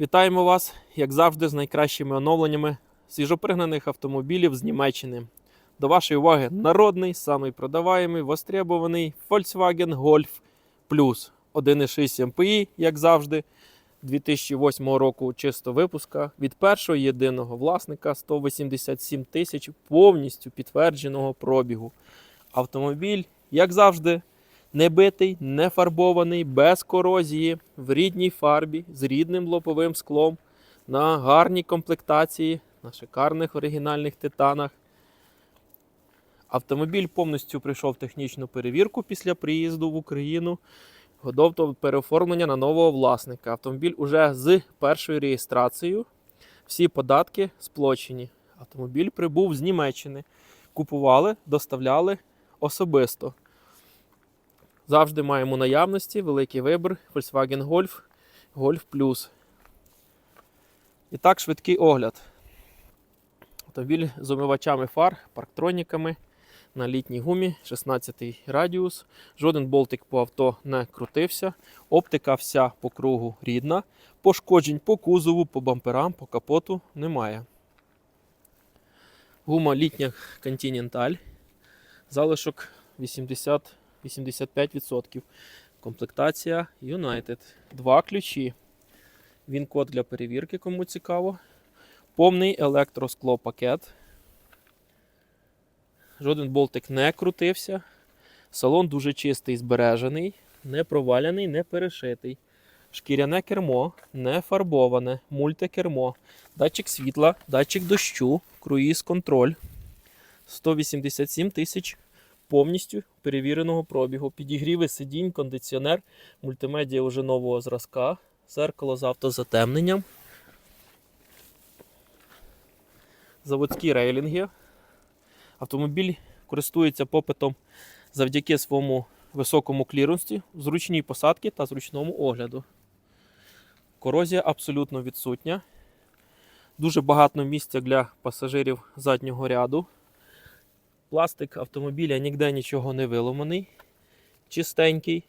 Вітаємо вас, як завжди, з найкращими оновленнями свіжопригнаних автомобілів з Німеччини. До вашої уваги народний, самий продаваємий, востребований Volkswagen Golf Plus 1.6 MPI, як завжди, 2008 року чисто випуска від першого єдиного власника 187 тисяч повністю підтвердженого пробігу. Автомобіль, як завжди, не битий, не фарбований, без корозії, в рідній фарбі, з рідним лоповим склом, на гарній комплектації, на шикарних оригінальних титанах. Автомобіль повністю пройшов технічну перевірку після приїзду в Україну. Готов до переоформлення на нового власника. Автомобіль уже з першою реєстрацією. Всі податки сплочені. Автомобіль прибув з Німеччини. Купували, доставляли особисто. Завжди маємо наявності, великий вибір Volkswagen Golf, Golf Plus. І так, швидкий огляд. Автомобіль з омивачами фар, парктроніками на літній гумі, 16 радіус. Жоден болтик по авто не крутився. Оптика вся по кругу рідна. Пошкоджень по кузову, по бамперам, по капоту немає. Гума літня Continental. Залишок 80 85%. Комплектація United. Два ключі. Він код для перевірки, кому цікаво. Повний електросклопакет. Жоден болтик не крутився. Салон дуже чистий, збережений, не проваляний, не перешитий. Шкіряне кермо, не фарбоване, мультикермо, датчик світла, датчик дощу, круїз контроль. 187 тисяч повністю перевіреного пробігу. Підігріви сидінь, кондиціонер, мультимедіа вже нового зразка, зеркало з автозатемненням. Заводські рейлінги. Автомобіль користується попитом завдяки своєму високому кліренсі, зручній посадці та зручному огляду. Корозія абсолютно відсутня. Дуже багато місця для пасажирів заднього ряду. Пластик автомобіля ніде нічого не виломаний. Чистенький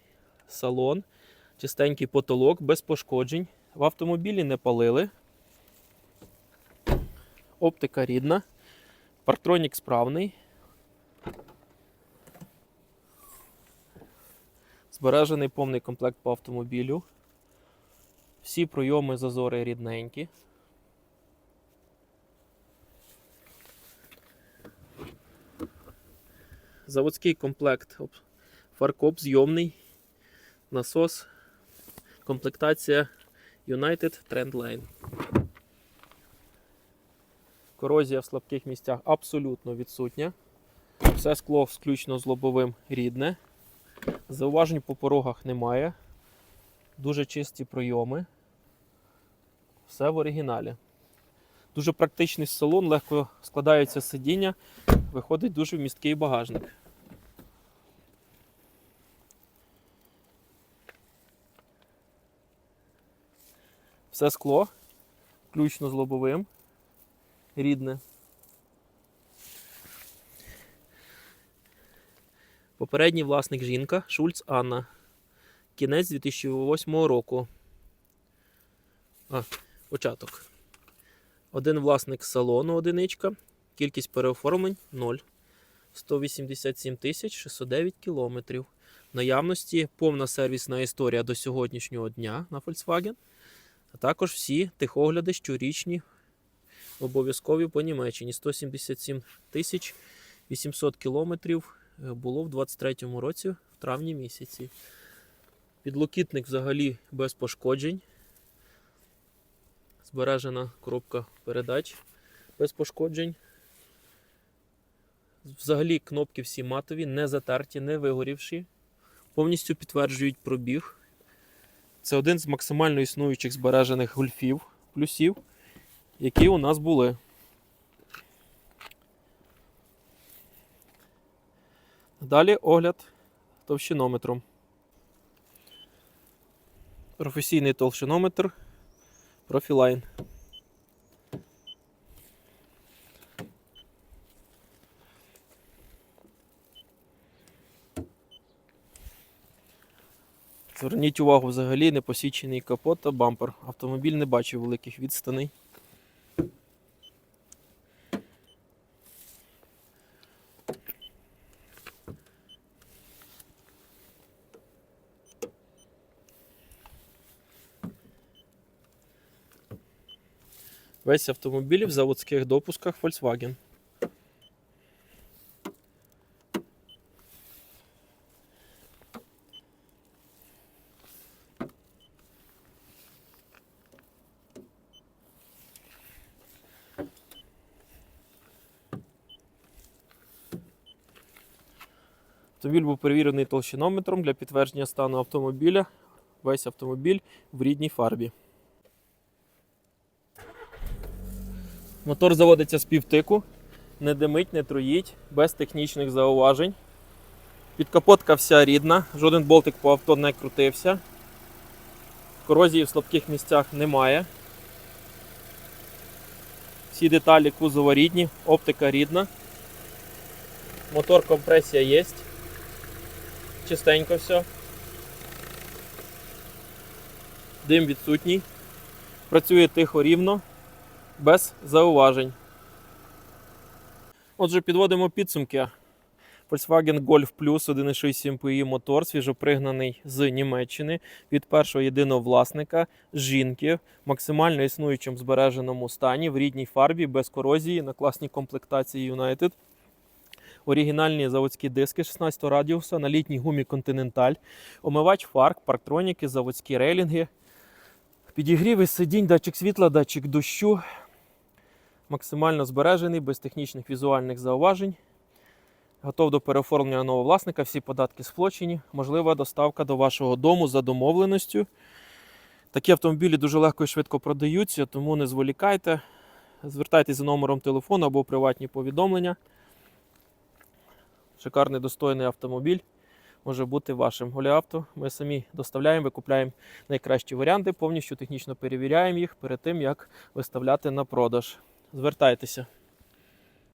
салон, чистенький потолок, без пошкоджень. В автомобілі не палили. Оптика рідна. Парктронік справний. Збережений повний комплект по автомобілю. Всі пройоми зазори рідненькі. Заводський комплект фаркоп зйомний, насос, комплектація United Trendline. Корозія в слабких місцях абсолютно відсутня. Все скло включно з лобовим рідне. Зауважень по порогах немає. Дуже чисті пройоми. Все в оригіналі. Дуже практичний салон, легко складаються сидіння, виходить дуже вмісткий багажник. Все скло, включно з лобовим, рідне. Попередній власник жінка Шульц Анна. Кінець 2008 року. А, початок. Один власник салону одиничка. Кількість переоформлень 0. 187 тисяч 609 кілометрів. Наявності повна сервісна історія до сьогоднішнього дня на Volkswagen. А також всі тихогляди щорічні обов'язкові по Німеччині. 177 тисяч 800 кілометрів е, було в 23-му році, в травні місяці. Підлокітник взагалі без пошкоджень. Збережена коробка передач без пошкоджень. Взагалі кнопки всі матові, не затерті, не вигорівші. Повністю підтверджують пробіг. Це один з максимально існуючих збережених гольфів, плюсів, які у нас були. Далі огляд товщинометром. Професійний толщинометр Profiline. Зверніть увагу, взагалі не посічений капот та бампер. Автомобіль не бачив великих відстаней. Весь автомобіль в заводських допусках Volkswagen. Автомобіль був перевірений толщинометром для підтвердження стану автомобіля. Весь автомобіль в рідній фарбі. Мотор заводиться з півтику, не димить, не троїть, без технічних зауважень. Підкапотка вся рідна, жоден болтик по авто не крутився. Корозії в слабких місцях немає. Всі деталі кузова рідні, оптика рідна. Мотор компресія є. Чистенько все. Дим відсутній. Працює тихо рівно, без зауважень. Отже, підводимо підсумки. Volkswagen Golf Plus 1.6 MPI мотор, свіжопригнаний з Німеччини від першого єдиного власника жінки в максимально існуючому збереженому стані в рідній фарбі без корозії на класній комплектації United. Оригінальні заводські диски 16 радіуса на літній гумі Continental, омивач фар, парктроніки, заводські рейлінги, підігріви сидінь, датчик світла, датчик дощу. Максимально збережений, без технічних візуальних зауважень. Готов до переоформлення нового власника, всі податки сплочені. Можлива доставка до вашого дому за домовленістю. Такі автомобілі дуже легко і швидко продаються, тому не зволікайте. Звертайтеся за номером телефону або приватні повідомлення. Шикарний достойний автомобіль може бути вашим. Голіавто ми самі доставляємо, викупляємо найкращі варіанти, повністю технічно перевіряємо їх перед тим, як виставляти на продаж. Звертайтеся.